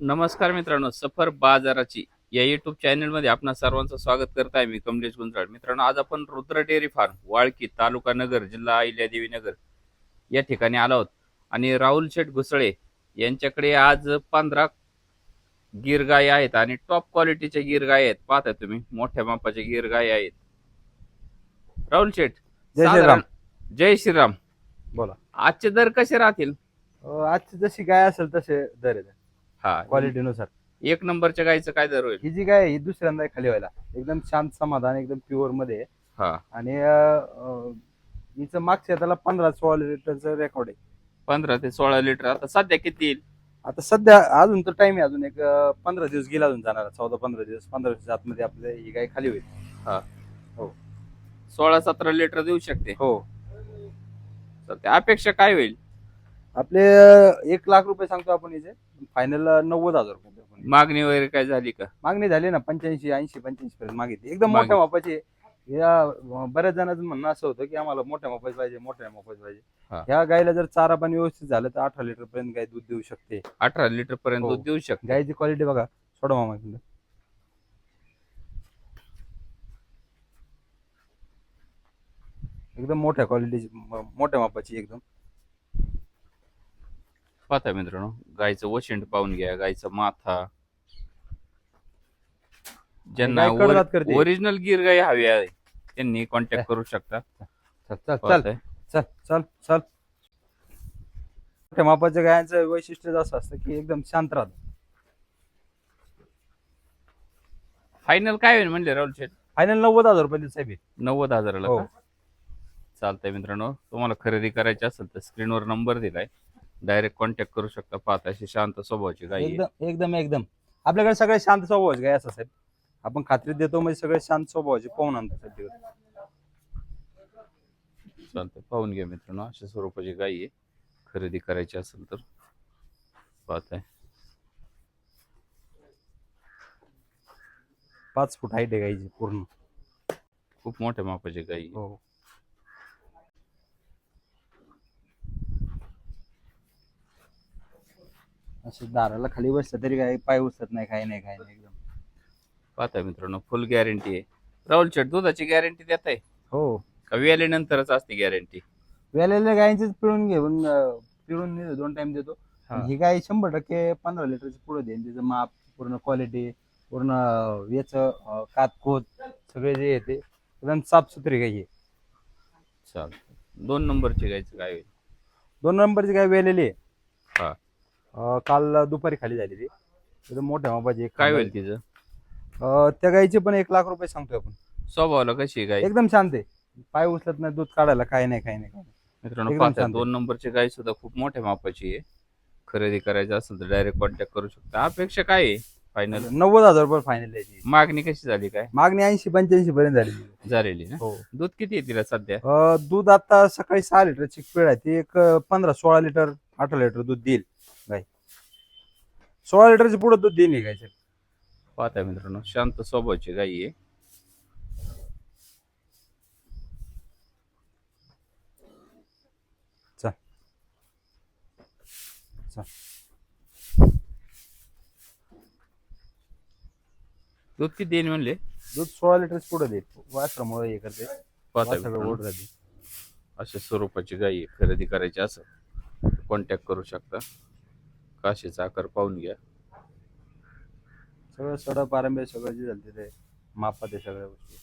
नमस्कार मित्रांनो सफर बाजाराची या युट्यूब चॅनलमध्ये आपणा सर्वांचं स्वागत करत आहे मी कमलेश गुंजाळ. मित्रांनो आज आपण रुद्र डेअरी फार्म वाळकी तालुका नगर जिल्हा अहिल्यादेवी नगर या ठिकाणी आलो आहोत. आणि राहुल शेठ घुसळे यांच्याकडे आज पंधरा गिर गाय आहेत आणि टॉप क्वालिटीच्या गिर गाय आहेत. पाहता तुम्ही मोठ्या मापाच्या गिर गाय आहेत. राहुल शेठ जय श्रीराम. जय श्रीराम. बोला. आजचे दर कसे राहतील? आजची जशी गाय असेल तसे दर आहेत. हा क्वालिटीनुसार एक नंबरच्या गायचं काय दर होईल? ही जी गाय आहे, ही दुसऱ्यांदा खाली व्हायला. एकदम शांत समाधान एकदम प्युअरमध्ये आहे. हा. आणि अं, अं, हिचं मागच्या त्याला पंधरा सोळा लिटरचं रेकॉर्ड आहे. पंधरा ते सोळा लिटर. आता सध्या किती येईल? आता सध्या अजून तर टाइम आहे अजून एक अं, पंधरा दिवस गेला अजून जाणार चौदा पंधरा दिवस पंधरा दिवस आतमध्ये आपल्या ही गाय खाली होईल. सोळा सतरा लिटर देऊ शकते? हो. तर त्या अपेक्षा काय होईल? आपले एक लाख रुपये सांगतो आपण हिचे फायनल नव्वद हजार रुपये देऊ आपण. मागणी वगैरे काय झाली का मागणी झाली ना पंच्याऐंशी ऐंशी पंच्याऐंशी पर्यंत मागितली एकदम. मोठ्या मापाची आहे. या बऱ्याच जणांचं म्हणणं असं होतं की आम्हाला मोठ्या मापाची पाहिजे मोठ्या मापाची हा. पाहिजे ह्या गायला जर चारा पाणी व्यवस्थित झालं तर अठरा लिटर पर्यंत गाय दूध देऊ शकते अठरा लिटर पर्यंत हो. दूध देऊ शकते गायची क्वालिटी बघा सोडा मामा इकडं. एकदम मोठ्या क्वालिटीची मोठ्या मापाची एकदम पाहता मित्रांनो. गायचं वशिंड पाहून घ्या गायचा माथा. ज्यांना गाय कडदात करते. ओरिजिनल गिर गाय हवी आहे त्यांनी कॉन्टॅक्ट करू शकता. चल चल चल. पाहताय. चल चल चल. मोठ्या मापाच्या गायांचं वैशिष्ट्य असं असतं की एकदम शांत राहत फायनल काय होईल म्हणले राहुल शेठ? फायनल नव्वद हजार रुपये देत साहेब हे. नव्वद हजाराला हो. का? चालतंय मित्रांनो. तुम्हाला खरेदी करायची असेल तर स्क्रीनवर नंबर दिलाय. डायरेक्ट कॉन्टॅक्ट करू शकता. पाहता अशी शांत स्वभावाची गाय आहे. एकदम एकदम एकदम. आपल्याकडे सगळे शांत स्वभावाचे गाय असतात साहेब. आपण खात्री देतो म्हणजे सगळे शांत स्वभावाचे पाहून आणतो तिकडे. चालतंय. पाहून घ्या मित्रांनो अशा स्वरूपाची गाय आहे. खरेदी करायची असेल तर पाहताय. पाच फूट हाईट आहे गायची पूर्ण. खूप मोठ्या मापाची गाय आहे. हो. असे दाराला खाली बसलं तरी काय पाय उचलत नाही काय नाही काय नाही एकदम. पाहताय मित्रांनो फुल गॅरंटी आहे. राहुल शेट दुधाची गॅरंटी देत आहे? हो. का वेल्यानंतरच असते गॅरंटी वेलेल्या गायींचीच पिळून घेऊन अं, पिळून नेतो, दोन टाइम देतो. हा. ही गाय शंभर टक्के पंधरा लिटरची पुढे देईन. तिचं माप पूर्ण क्वालिटी पूर्ण अं, याचं अं, कातकोत सगळे जे येते एकदम साफसुथरी गाय आहे. चालतंय दोन नंबरची गायचं काय होईल दोन नंबरची गाय वेलेली आहे. हा. अं, काल दुपारी खाली झाली ती. एकदम मोठ्या मापाची एक काय होईल तिचं? अं, त्या गायचे पण एक लाख रुपये सांगतोय आपण. स्वभावाला कशी आहे गाय एकदम शांत आहे. पाय उचलत नाही दूध काढायला काय नाही काय नाही काय नाही. मित्रांनो एकदम पाहता शांत. दोन नंबरची गाय सुद्धा खूप मोठ्या मापाची आहे. खरेदी करायची असेल तर डायरेक्ट कॉन्टॅक्ट करू शकता. अपेक्षा काय आहे? फायनल नव्वद हजार रुपये फायनल द्यायची मागणी कशी झाली काय? मागणी ऐंशी पंच्याऐंशी पर्यंत झाली झालेली ना? हो. दूध किती आहे तिला सध्या? अं, दूध आता सकाळी सहा लिटरची पिळ आहे. ती एक अं, पंधरा सोळा लिटर अठरा लिटर दूध देईल. गाय सोळा लिटरची पुढे दूध देईल ही गायचे पाहता मित्रांनो शांत स्वभावाची गाई आहे. चल. दूध किती देईन म्हणले? दूध सोळा लिटरची पुढे देईल वासरामुळे हे करते. पाहता वासराला मित्रांनो, ओढ राहते. अशा स्वरूपाची गाई खरेदी करायची असेल कॉन्टॅक्ट करू शकता. काशीचा आकार पाहून घ्या. सगळं सडा पारंब्या सगळं जे झालं ते मापात आहे सगळ्या गोष्टी.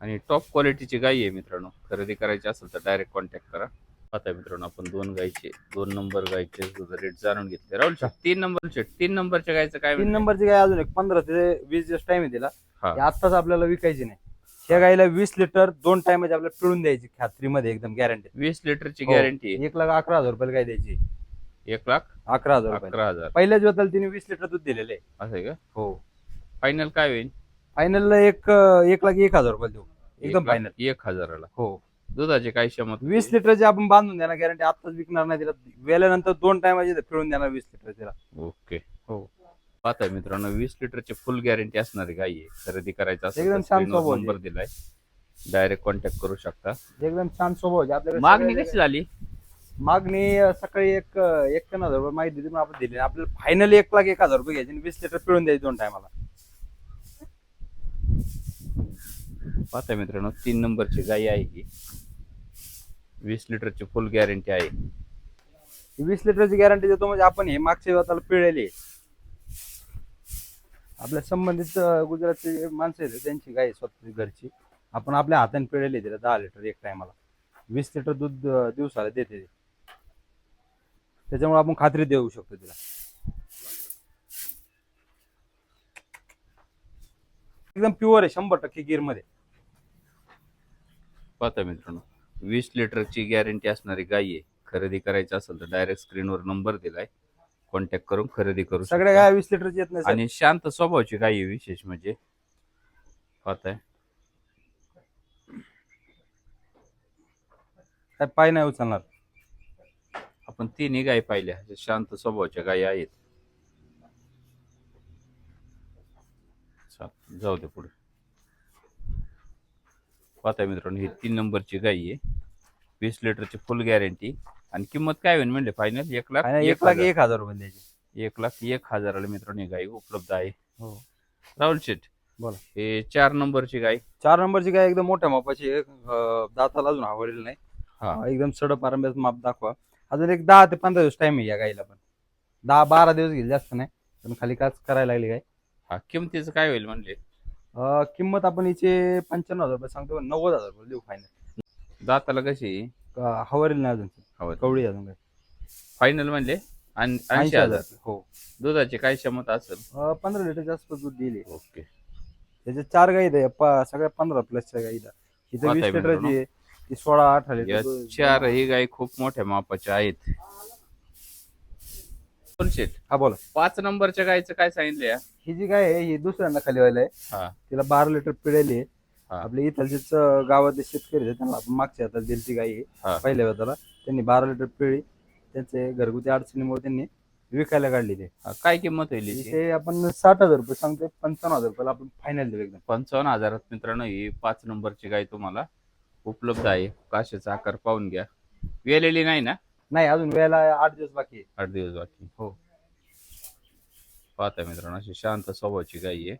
आणि टॉप क्वालिटीची गाई आहे मित्रांनो. खरेदी करायची असेल तर डायरेक्ट कॉन्टॅक्ट करा. आता मित्रांनो आपण दोन गायचे दोन नंबर गायचे रेट जाणून घेतले. राहुल शेठ, तीन नंबर तीन नंबरच्या गायचं काय तीन म्हणणं आहे? नंबरची गाय अजून एक पंधरा ते वीस दिवस टाइम आहे तिला. हा. ती आत्ताच आपल्याला विकायची नाही. त्या गायला वीस लिटर दोन टाइमचे आपल्याला पिळून द्यायची खात्रीमध्ये एकदम गॅरंटी वीस लिटरची हो. गॅरंटी एक लाख अकरा हजार रुपयाला गाय द्यायची. एक लाख अकरा हजार रुपये. अकरा हजार. पहिल्याच वेताला तिने वीस लिटर दूध दिलेलं आहे असं आहे का? हो. फायनल काय होईल? फायनल एक एक लाख एक हजार रुपये देऊ. एक एकदम फायनल एक हजाराला. हो. दुधाची काय क्षमता? वीस लिटरची आपण बांधून देणार गॅरंटी आताच विकणार नाही तिला. वेल्यानंतर दोन टायमाचे पिळून देणार वीस लिटर तिला. ओके हो. पाहताय मित्रांनो वीस लिटरची फुल गॅरंटी असणारी गाई आहे खरेदी करायचं एकदम छान. नंबर दिलाय. डायरेक्ट कॉन्टॅक्ट करू शकता. एकदम छान स्वभाव मागणी कशी झाली? मागणी सकाळी एक एक हजार रुपये माहिती दिली पण आपण दिली. आपल्याला फायनली एक लाख एक हजार रुपये घ्यायचे आणि वीस लिटर पिळून द्यायचे दोन टायमाला पाहता मित्रांनो तीन नंबरची गाई आहे ही वीस लिटरची फुल गॅरंटी आहे वीस लिटरची गॅरंटी देतो म्हणजे आपण हे मागच्या वेळाला पिळलेली. आपल्या संबंधित गुजरातची माणसं आहेत त्यांची गाय स्वतःची घरची आपण आपल्या हाताने पिळलेली तिला दहा लिटर एक टायमाला वीस लिटर दूध दिवसाला देते. त्याच्यामुळे आपण खात्री देऊ शकतो तिला. एकदम प्युअर आहे शंभर टक्के गिरमध्ये पाहता मित्रांनो वीस लिटरची गॅरंटी असणारी गाई आहे. खरेदी करायची असेल तर डायरेक्ट स्क्रीनवर नंबर दिलाय. कॉन्टॅक्ट करून खरेदी करू सगळ्या. गाय वीस लिटरची येत नाही. आणि शांत स्वभावाची गाई आहे विशेष म्हणजे. पाहताय. काय पाय नाही उचलणार. आपण तिन्ही गाय पाहिल्या शांत स्वभावाच्या गायी आहेत. जाऊ दे पुढे. पाहताय मित्रांनो ही तीन नंबरची गाई आहे. वीस लिटरची फुल गॅरंटी आणि किंमत काय होईल म्हणले? फायनल एक लाख एक लाख एक हजार रुपये द्यायचे. एक लाख एक हजाराला मित्रांनो गाई उपलब्ध आहे. हो. राहुल शेठ बोला. हे चार नंबरची गाय चार नंबरची गाय एकदम मोठ्या मापाची दाताला अजून आवडलेलं नाही. हा. एकदम सडप आरंभ्याचं माप दाखवा. अजून एक दहा ते पंधरा दिवस टाइम आहे या गाईला पण. दहा बारा दिवस घेईल जास्त नाही पण खाली काच करायला लागली गाय. हा किमतीचं काय होईल म्हणले? अं, किंमत आपण हिचे पंच्याण्णव हजार रुपये सांगतो नव्वद हजार रुपये देऊ फायनल दाताला कशी? हवरेल नाही अजून. हवं कवडी अजून काय फायनल म्हणले? ऐंशी ऐंशी हजार. हो. दुधाची काय क्षमता असेल? अं, पंधरा लिटरच्या आसपास दूध दिली. ओके. त्याच्या चार गाई आहेत, प- सगळ्या पंधरा प्लसच्या गाईला इथं पाहताय वीस लिटरची. आहे. ती सोळा अठरा या लिटर चार ही गाय खूप मोठ्या मापाच्या आहेत. हा बोला. पाच नंबरच्या गायचं काय सांगितलं या? ही जी गाय आहे ही दुसऱ्यांदा खाली व्हायला आहे. हा. तिला बारा लिटर पिळेली आहे. हा. आपले इथलचेच अं, गावातले शेतकरी आहेत, त्यांना आपण मागच्या हातात दिली ती गाय आहे. हा. पहिल्या वेळेला त्यांनी बारा लिटर पिळी त्यांचे घरगुती अडचणीमुळे त्यांनी विकायला काढलेली आहे. हा, काय किंमत होईल? इथे आपण साठ हजार रुपये सांगतोय पंचावन्न हजार रुपयाला आपण फायनल देऊ एकदम. पंचावन्न हजारात मित्रांनो ही पाच नंबरची गाय तुम्हाला उपलब्ध आहे. काशाचा आकार पाहून घ्या. वेलेली नाही ना? नाही अजून वेळेला आठ दिवस बाकी आहे. आठ दिवस बाकी हो. पाहता मित्रांनो अशी शांत स्वभावाची गाय आहे.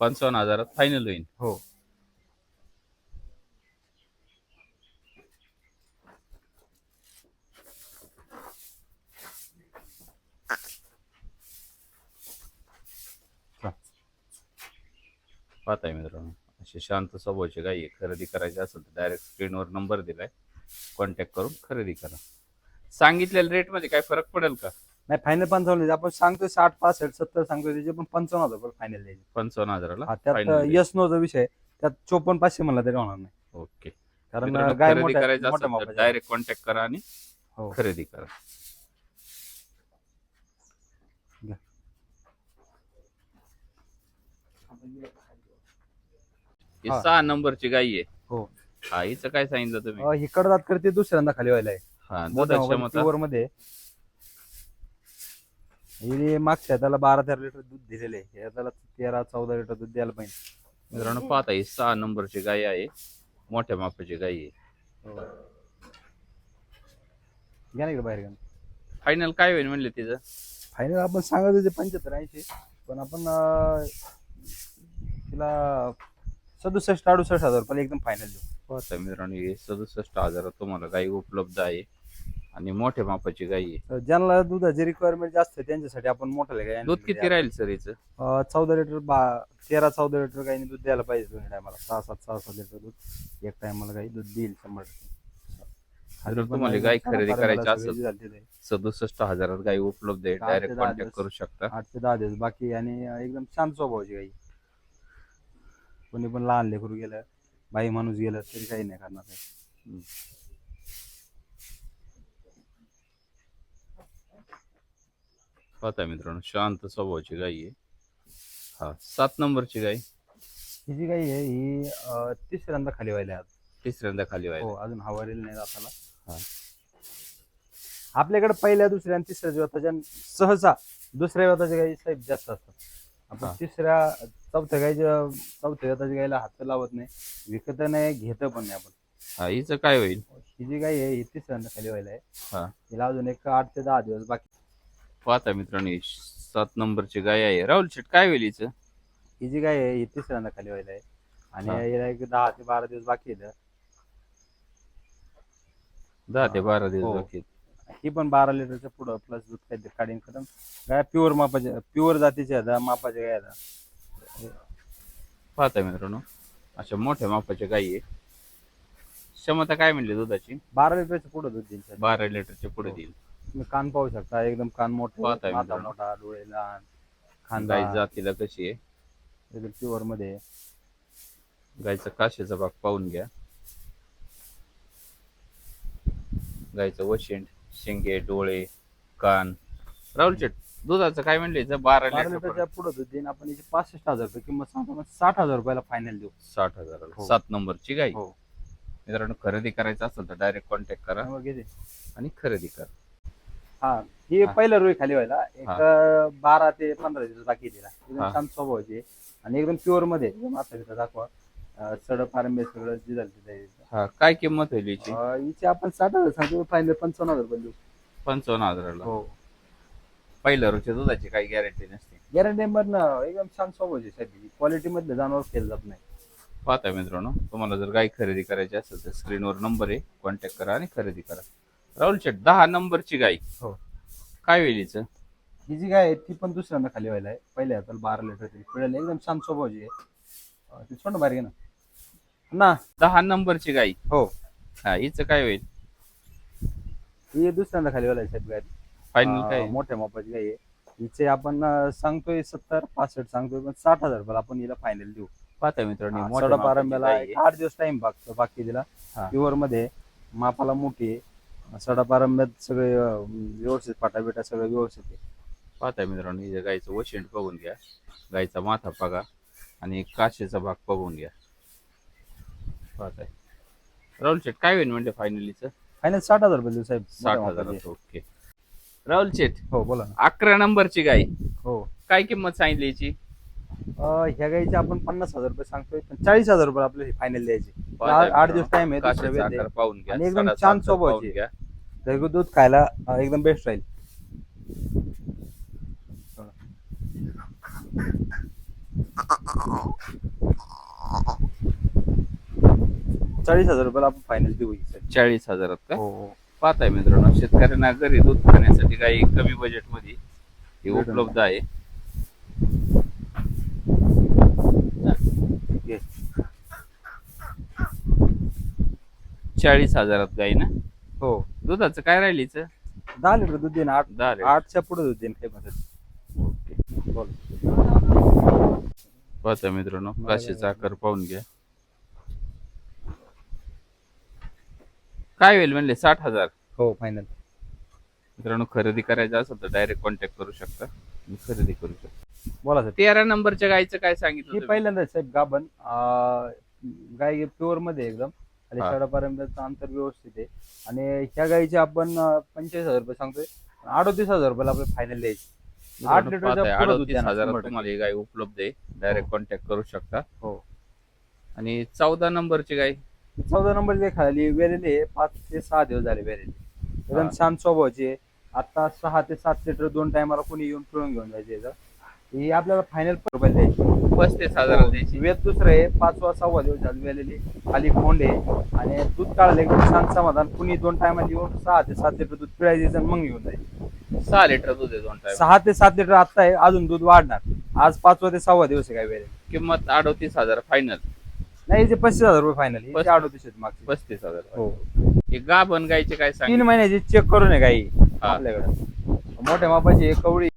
पंचावन्न हजारात फायनल होईल हो. पाहताय मित्रांनो. अशी शांत स्वभावाची गाई आहे खरेदी करायची असेल तर डायरेक्ट स्क्रीनवर नंबर दिलाय कॉन्टॅक्ट करून खरेदी करा सांगितलेल्या रेटमध्ये काय फरक पडेल का नाही फायनल पंचावन्न. आपण सांगतोय साठ पासष्ट सत्तर सांगतोय त्याचे पण पंचावन्न हजार रुपये फायनल द्यायचे पंचावन्न हजाराला हा, त्यात final द्यायचे. यस नोचा विषय आहे. त्यात चोपन्न पाचशे म्हणला तरी होणार नाही ओके कारण मित्रांनो, गाय खरेदी मोठ्या करायचं मोठ्या असेल तर मापाची आहे. डायरेक्ट कॉन्टॅक्ट करा आणि हो खरेदी करा घ्या. ही हा. सहा नंबरची गाई आहे. हो. हा हिचं काय सांगितलं तुम्ही? अं, ही कडदात करते दुसऱ्यांदा खाली व्हायला आहे. हा मोठ्या दुधाची मोबाईल क्षमता? प्युअरमध्ये हिने मागच्या त्याला बारा तेरा लिटर दूध दिलेले आहे. त्याला तेरा चौदा लिटर दूध द्यायला पाहिजे. मित्रांनो पाहता ही सहा नंबरची गाय आहे. मोठ्या मापाची गाय आहे. घ्या ना इकडे बाहेर घ्या फायनल काय होईल म्हणले तिचं? फायनल आपण सांगत होते पंच्याहत्तर ऐंशी. पण आपण अं, तिला सदुसष्ट अडुसष्ट हजार रुपयाला एकदम फायनल देऊ. पाहता मित्रांनो हे सदुसष्ट हजारात तुम्हाला गाय उपलब्ध आहे आणि मोठ्या मापाची गाय आहे. ज्यांना दुधाची रिक्वायरमेंट जास्त आहे त्यांच्यासाठी आपण मोठ्याला गाय दूध किती राहील सर अं, चौदा लिटर बा तेरा चौदा लिटर गाईने दूध द्यायला पाहिजे दोन्ही टायमाला सहा सात सहा सात लिटर दूध. एक टायमाला गाई दूध देईल शंभर टक्के. जर तुम्हाला गाय खरेदी करायची असेल. सदुसष्ट हजारात गाय उपलब्ध आहे ते डायरेक्ट दहा कॉन्टॅक्ट दिवस. करू शकता. आठ ते दहा दिवस बाकी आणि एकदम शांत स्वभावाची गाई कोणी पण लहान लेकरू गेलं बाई माणूस गेलं तरी काही नाही करणार काही. पाहता मित्रांनो शांत स्वभावाची गाय आहे हा सात नंबरची गाय ही जी गाई आहे ही अं, तिसऱ्यांदा खाली व्हायला आहे आज. तिसऱ्यांदा खाली हो व्हायला अजून हवारेल नाही हा. जाताला आपल्याकडे पहिल्या दुसऱ्या आणि तिसऱ्या जीवाताच्या सहसा दुसऱ्या व्यताच्या गाई साहेब जास्त असतात आपण. तिसऱ्या चौथ्या गाईच्या चौथ्या व्यताच्या गाईला हात लावत नाही विकत नाही घेत पण नाही आपण. हा हिचं काय होईल? ही जी गाय आहे ही तिसऱ्यांदा खाली व्हायला आहे. हा. हिला अजून एक आठ ते दहा दिवस बाकी पाहता मित्रांनो ही सात नंबरची गाय आहे. राहुल शेट काय होईल हिचं? ही जी गाय आहे ही तिसऱ्यांदा खाली व्हायला आहे. आणि. हिला एक दहा ते बारा दिवस बाकी आहेत. दहा ते बारा दिवस हो. बाकी आहेत. ही पण बारा लिटरच्या पुढं प्लस दूध काहीतरी काढीन खतम. गाय प्युअर मापाच्या प्युअर जातीच्या आहेत मापाच्या गाय आहेत पाहता मित्रांनो अशा मोठ्या मापाच्या गायी आहे क्षमता काय म्हणली दुधाची? बारा लिटरच्या पुढं दूध देईल साहेब. बारा लिटरच्या पुढे हो. देईल तुम्ही कान पाहू शकता एकदम कान मोठे पाहताय माथा मित्रांनो. मोठा डोळे लहान गाय खांदा जातीला कशी आहे? एकदम प्युअरमध्ये आहे. गायचा काशेचा भाग पाहून घ्या. गायचं वशिंड. शेंगे डोळे कान राहुल शेट दुधाचं काय म्हणले बारा बारा लिटर लिटरच्या पुढं देईन आपण याची पासष्ट हजार रुपये किंमत सांगतो मग साठ हजार रुपयाला फायनल देऊ साठ हजाराला हो. सात नंबरची गाय हो मित्रांनो खरेदी करायचं असेल तर डायरेक्ट कॉन्टॅक्ट करा मग किती? आणि खरेदी करा हा ही हा. पहिलं रुई खाली व्हायला एक हा. बारा ते पंधरा दिवस बाकी दिला एकदम हा. शांत स्वभावाची आहे. आणि एकदम प्युअरमध्ये एकदम आता तिथं दाखवा अं, सड पारंबे सगळं जे झालं ते आहे. हा काय किंमत होईल हिची अं, हिचे आपण साठ हजार सांगतो फायनल पंचावन्न हजार रुपये देऊ पंचावन्न हजाराला? हो. पहिल्या रोजच्या दुधाची काही गॅरंटी नसते. गॅरंटी मधनं एकदम छान स्वभावाची साठी क्वालिटी मधलं जनावर केलं जात नाही. पाहता मित्रांनो तुम्हाला जर गाय खरेदी करायची असेल तर स्क्रीनवर नंबर आहे कॉन्टॅक्ट करा आणि खरेदी करा. राहुल शेट दहा नंबरची गाय हो. काय होईल हिचं? ही जी गाय आहे ती पण दुसऱ्यांदा खाली व्हायला आहे. पहिल्या हाताला बारा लिटर ती पिळाली एकदम छान स्वभावाची आहे. अं, ती छोट बारीक आहे ना. ना? दहा नंबरची गाय हो. हा हिचं काय होईल? ही दुसऱ्यांदा खाली साहेब गाय फायनल काय? अं, मोठ्या मापाची गाय आहे. हिचे आपण अं, सांगतोय सत्तर पासष्ट सांगतोय पण साठ हजार रुपयाला आपण हिला फायनल देऊ. पाहता मित्रांनो मोठ्या मापाची पारंब्याला आहे. आठ दिवस टाइम बाकी बाकी दिला हा. प्युअरमध्ये मापाला मोठी आहे. सडा पारंब्यात सगळे अं, व्यवस्थित फाटा बिटा सगळं व्यवस्थित आहे. पाहता मित्रांनो हिच्या गायचं वशिंड बघून घ्या. गायचा माथा बघा आणि काशेचा भाग बघून घ्या. पाहताय राहुल शेट काय होईल म्हणजे फायनलीचं फायनल साठ हजार रुपये देऊ साहेब. साठ मोठ्या मापाची. हजार ओके राहुल शेट हो बोला ना. अकरा नंबरची गाय. हो. काय किंमत सांगितली याची? अं, ह्या गाईचे आपण पन्नास हजार रुपये सांगतोय पण चाळीस हजार रुपये आपल्याला फायनल द्यायची. आठ- दिवस टाइम आहे आहे. पाहून घ्या आणि एकदम छान आकार स्वभावाची पाहून घ्या. घरगुती दूध खायला अं, एकदम बेस्ट राहील. चाळीस हजार रुपयाला आपण फायनल देऊ साहेब. चाळीस हजारात का? हो हो. पाहताय मित्रांनो शेतकऱ्यांना घरी दूध खाण्यासाठी काही कमी बजेटमध्ये हे उपलब्ध आहे. घे. चाळीस हजारात गाय ना? हो. दुधाचं काय राहील हिचं? दहा लिटर दूध देईन आठ दहा लिटर. आठच्या पुढे दूध देईन काही म्हणतात ओके. बोल. पाहता मित्रांनो काशीचा आकार पाहून घ्या. काय होईल म्हणले? साठ हजार. हो फायनल मित्रांनो खरेदी करायचं असेल तर डायरेक्ट कॉन्टॅक्ट करू शकता. खरेदी करू शकता. बोला साहेब तेरा नंबरच्या गायचं काय सांगितलं ही तुम्ही? पहिल्यांदा साहेब गाभण अं, गाय प्युअरमध्ये आहे एकदम. आणि हा. अंतर व्यवस्थित आहे. आणि ह्या गायचे आपण पंचेचाळीस हजार रुपये सांगतोय. अडोतीस हजार रुपयाला आपल्याला फायनल द्यायची. आठ मित्रांनो, लिटरच्या पाहताय, पुढं दूध 38 देणार, हजारात शंभर टक्के. तुम्हाला ही गाय उपलब्ध आहे. डायरेक्ट कॉन्टॅक्ट करू शकता. हो. आणि चौदा नंबरची गाय. चौदा नंबर जे खाली वेलेली पाच ते सहा दिवस झाले वेलेली एकदम हा. छान स्वभावाची. आता सहा ते सात लिटर दोन टायमाला कोणी येऊन पिळून घेऊन जायचे याचं. ही आपल्याला फायनल रुपये द्यायची. पस्तीस हजाराला द्यायची. वेद दुसरं आहे पाचवा सहावा दिवस झाले वेलेली खाली खोंड आहे आणि दूध काढलं एकदम छान समाधान. कुणी दोन टायमाला येऊन सहा ते सात लिटर दूध पिळायचे आणि मग घेऊन जायचे. सहा लिटर दूध आहे दोन टाइम सहा ते सात लिटर आता आहे अजून दूध वाढणार. आज पाचवा ते सहावा दिवस आहे काय वेळेला किंमत अडोतीस हजार फायनल नाही ते पस्तीस हजार रुपये फायनल पस्तीस. अडोतीस आहेत मागचे. पस्तीस हजार. हो. हे गाभण गायचे काय तीन सांगितलं? महिन्याची चेक करून आहे गाई. आपल्याकडे. मोठ्या मापाची एक कवडी.